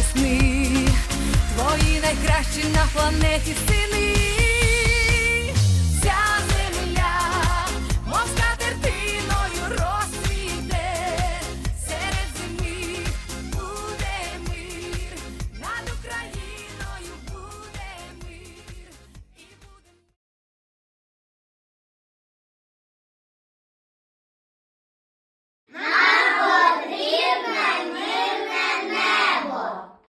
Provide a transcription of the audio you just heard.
Весни, твої найкращі на планеті сини.